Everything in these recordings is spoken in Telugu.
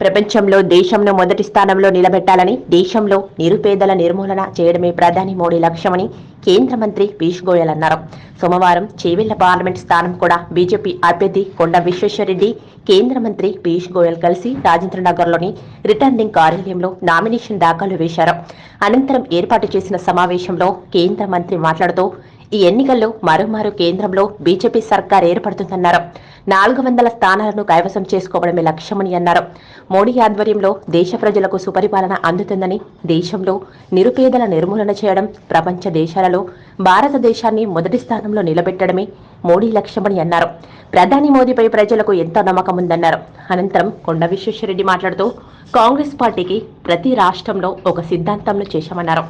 ప్రపంచంలో దేశంను మొదటి స్థానంలో నిలబెట్టాలని దేశంలో నిరుపేదల నిర్మూలన చేయడమే ప్రధాని మోడీ లక్ష్యమని కేంద్ర మంత్రి పీయూష్ గోయల్ అన్నారు. సోమవారం చేవెళ్ళ పార్లమెంట్ స్థానం కూడా బీజేపీ అభ్యర్థి కొండ విశ్వేశ్వరరెడ్డి కేంద్ర మంత్రి పీయూష్ గోయల్ కలిసి రాజేంద్రనగర్లోని రిటర్నింగ్ కార్యాలయంలో నామినేషన్ దాఖలు వేశారు. అనంతరం ఏర్పాటు చేసిన సమావేశంలో కేంద్ర మంత్రి మాట్లాడుతూ ఈ ఎన్నికల్లో మరోమారు కేంద్రంలో బీజేపీ సర్కార్ ఏర్పడుతుందన్నారు. నాలుగు వందల స్థానాలను కైవసం చేసుకోవడమే లక్ష్యమని అన్నారు. మోడీ ఆధ్వర్యంలో దేశ ప్రజలకు సుపరిపాలన అందుతుందని దేశంలో నిరుపేదల నిర్మూలన చేయడం ప్రపంచ దేశాలలో భారతదేశాన్ని మొదటి స్థానంలో నిలబెట్టడమే మోడీ లక్ష్యమని అన్నారు. ప్రధాని మోదీపై ప్రజలకు ఎంతో నమ్మకం ఉందన్నారు. అనంతరం కొండ విశ్వేశ్వరరెడ్డి మాట్లాడుతూ కాంగ్రెస్ పార్టీకి ప్రతి రాష్ట్రంలో ఒక సిద్ధాంతంను చేశామన్నారు.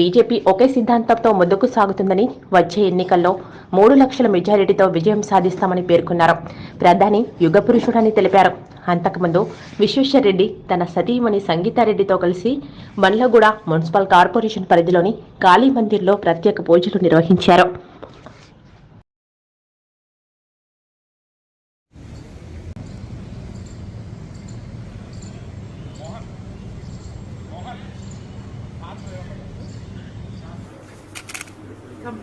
బీజేపీ ఒకే సిద్ధాంతంతో ముందుకు సాగుతుందని వచ్చే ఎన్నికల్లో మూడు లక్షల మెజారిటీతో విజయం సాధిస్తామని పేర్కొన్నారు. ప్రధాని యుగ పురుషుడని తెలిపారు. అంతకుముందు విశ్వేశ్వరరెడ్డి తన సతీమణి సంగీతారెడ్డితో కలిసి బండ్లగూడ మున్సిపల్ కార్పొరేషన్ పరిధిలోని కాళీ మందిర్లో ప్రత్యేక పూజలు నిర్వహించారు.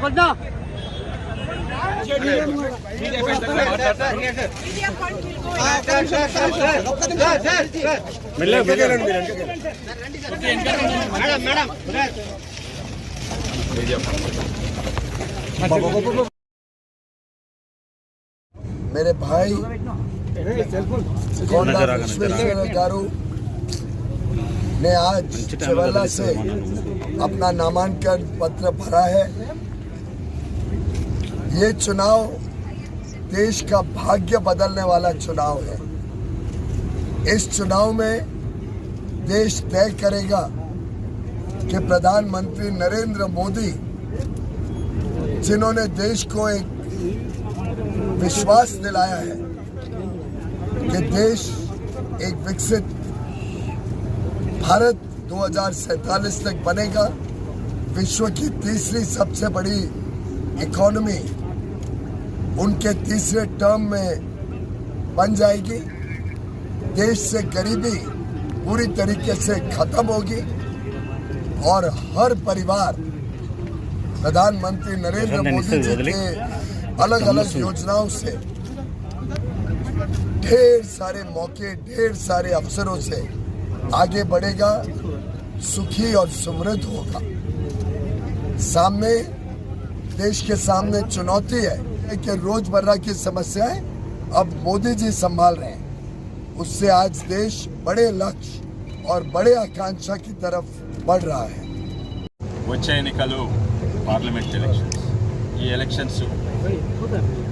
खोलना खोलना मेरे भाई गारू ने आज से अपना नामांकन पत्र भरा है। ये चुनाव देश का भाग्य बदलने वाला चुनाव है। इस चुनाव में देश तय करेगा कि प्रधानमंत्री नरेंद्र मोदी, जिन्होंने देश को एक विश्वास दिलाया है कि देश एक विकसित भारत 2047 तक बनेगा, विश्व की तीसरी सबसे बड़ी इकोनॉमी उनके तीसरे टर्म में बन जाएगी। देश से गरीबी पूरी तरीके से खत्म होगी और हर परिवार प्रधानमंत्री नरेंद्र मोदी जी के अलग अलग योजनाओं से ढेर सारे मौके ढेर सारे अवसरों से आगे बढ़ेगा सुखी और समृद्ध होगा। सामने देश के सामने चुनौती है। कि रोजमर्रा की समस्याएं अब मोदी जी संभाल रहे हैं उससे आज देश बड़े लक्ष्य और बड़े आकांक्षा की तरफ बढ़ रहा है వచ్చే ఎన్నికలు పార్లమెంట్ ఎలక్షన్స్ ఈ ఎలక్షన్స్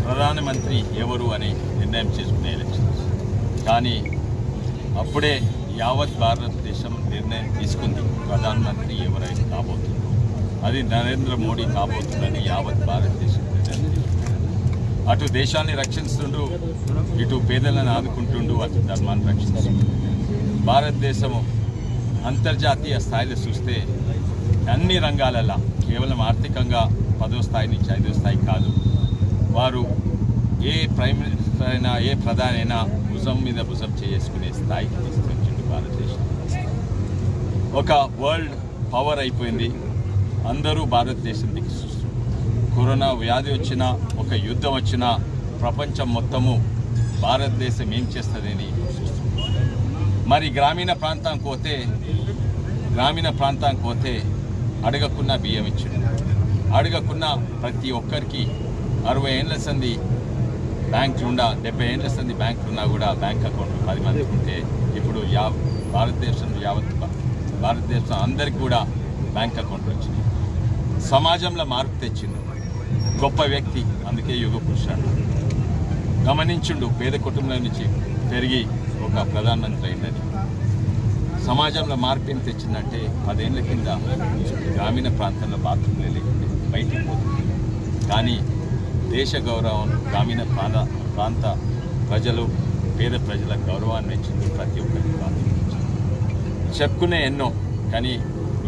ప్రధానమంత్రి ఎవరు అని నిర్ణయం చేసుకునే ఎలక్షన్స్ కానీ అప్పుడే యావత్ భారతదేశం నిర్ణయం తీసుకుంది ప్రధానమంత్రి ఎవరైనా కాబోతుంది అది నరేంద్ర మోడీ కాబోతుందని యావత్ భారతదేశం నిర్ణయం తీసుకుంది అటు దేశాన్ని రక్షిస్తుండు ఇటు పేదలను ఆదుకుంటుండు అటు ధర్మాన్ని రక్షిస్తుండు భారతదేశము అంతర్జాతీయ స్థాయిలో చూస్తే అన్ని రంగాలలో కేవలం ఆర్థికంగా పదో స్థాయి నుంచి ఐదో స్థాయి కాదు. వారు ఏ ప్రైమ్ మినిస్టర్ అయినా ఏ ప్రధాని అయినా భుజం మీద భుజం చేసుకునే స్థాయికి తీసుకొచ్చింది భారతదేశం. ఒక వరల్డ్ పవర్ అయిపోయింది. అందరూ భారతదేశం దిక్కు కరోనా వ్యాధి వచ్చినా ఒక యుద్ధం వచ్చినా ప్రపంచం మొత్తము భారతదేశం ఏం చేస్తుందని మరి గ్రామీణ ప్రాంతానికి పోతే గ్రామీణ ప్రాంతానికి పోతే అడగకున్న బియ్యం ఇచ్చిండు. అడగకున్న ప్రతి ఒక్కరికి అరవై ఏళ్ళ సంది బ్యాంకులు ఉండా డెబ్బై ఏళ్ళ సంది బ్యాంకులు ఉన్నా కూడా బ్యాంక్ అకౌంట్ పది మంది ఉంటే ఇప్పుడు యా భారతదేశం యావత్ భారతదేశం అందరికి కూడా బ్యాంక్ అకౌంట్ వచ్చింది. సమాజంలో మార్పు తెచ్చిండు. గొప్ప వ్యక్తి అందుకే యుగ పురుషుడు గమనించుండు పేద కుటుంబం నుంచి పెరిగి ఒక ప్రధానమంత్రి అయిందని సమాజంలో మార్పుని తెచ్చిందంటే పదేళ్ళ కింద గ్రామీణ ప్రాంతంలో బాత్రూమ్లే లేకుండా బయటికి పోతుంది కానీ దేశ గౌరవం గ్రామీణ ప్రాంత ప్రాంత ప్రజలు పేద ప్రజల గౌరవాన్ని ఇచ్చింది ప్రతి ఒక్కరికి చెప్పుకునే ఎన్నో కానీ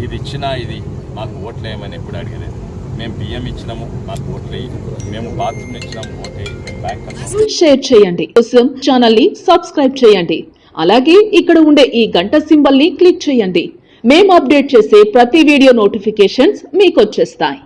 ఇది ఇచ్చినా ఇది మాకు ఓట్లేయమని ఎప్పుడు అడగలేదు. మేము బియ్యం ఇచ్చినాము మాకు ఓట్లేయి మేము బాత్రూమ్ ఇచ్చినాము ఓటే. మేము బ్యాంక్ షేర్ చేయండి. కోసం ఛానల్ని సబ్స్క్రైబ్ చేయండి. అలాగే ఇక్కడ ఉండే ఈ గంట సింబల్ని క్లిక్ చేయండి. మేము అప్డేట్ చేసే ప్రతి వీడియో నోటిఫికేషన్స్ మీకు వచ్చేస్తాయి.